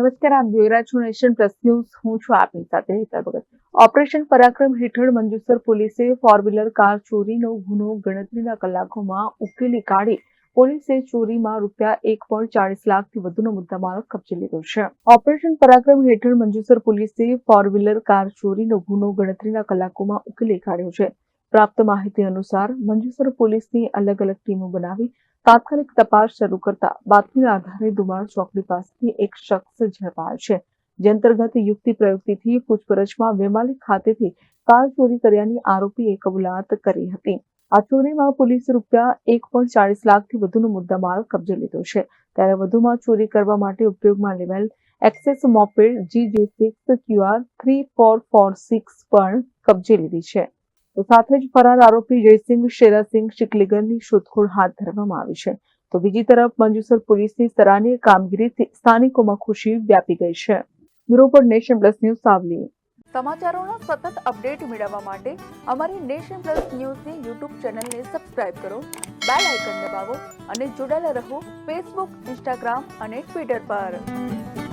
નમસ્કાર, આપ જોઈ રહ્યા છો નેશન પ્લસ ન્યૂઝ. હું છું આપની સાથે હેતા ભગત. ઓપરેશન પરાક્રમ હેઠળ મંજુસર પોલીસે ફોર વ્હીલર કાર ચોરીનો ગુનો ગણતરીના કલાકોમાં ઉકેલી કાઢી. પોલીસે ચોરીમાં રૂપિયા એક પોઈન્ટ ચાળીસ લાખથી વધુનો મુદ્દામાલ કબજે લીધો છે. ઓપરેશન પરાક્રમ હેઠળ મંજુસર પોલીસે ફોર વ્હીલર કાર ચોરીનો ગુનો ગણતરીના કલાકોમાં ઉકેલી કાઢ્યો છે. પ્રાપ્ત માહિતી અનુસાર મંજુસર પોલીસની અલગ અલગ ટીમો બનાવી તાત્કાલિક તપાસ શરૂ કરતા બાતમીના આધારે ધુમાડ ચોકડી પાસેથી એક શખ્સ ઝડપાયો છે. જે અંતર્ગત યુક્તિ પ્રયુક્તિથી પૂછપરછમાં વેમાલી ખાતેથી કાર ચોરી કર્યાની આરોપીએ કબૂલાત કરી હતી. આ ચોરીમાં પોલીસે રૂપિયા એક પોઈન્ટ ચાલીસ લાખથી વધુનો મુદ્દામાલ કબજે લીધો છે. ત્યારે વધુમાં ચોરી કરવા માટે ઉપયોગમાં લેવાયેલ access moped G J six QR three four four six પણ કબજે લીધી છે. તો સાથે જ ફરાર આરોપી જયસિંહ, શેરાસિંહ, શિકલીગરની શોધખોળ હાથ ધરવામાં આવી છે. તો બીજી તરફ મંજુસર પોલીસની સરાહનીય કામગીરીથી સ્થાનિકોમાં ખુશી વ્યાપી ગઈ છે. Bureau Nation Plus News Savli. સમાચારોના સતત અપડેટ મેળવવા માટે અમારી નેશન પ્લસ ન્યૂઝની યુટ્યુબ ચેનલને સબસ્ક્રાઇબ કરો, બેલ આઇકન દબાવો અને જોડાયેલા રહો ફેસબુક, ઇન્સ્ટાગ્રામ અને ટ્વિટર પર.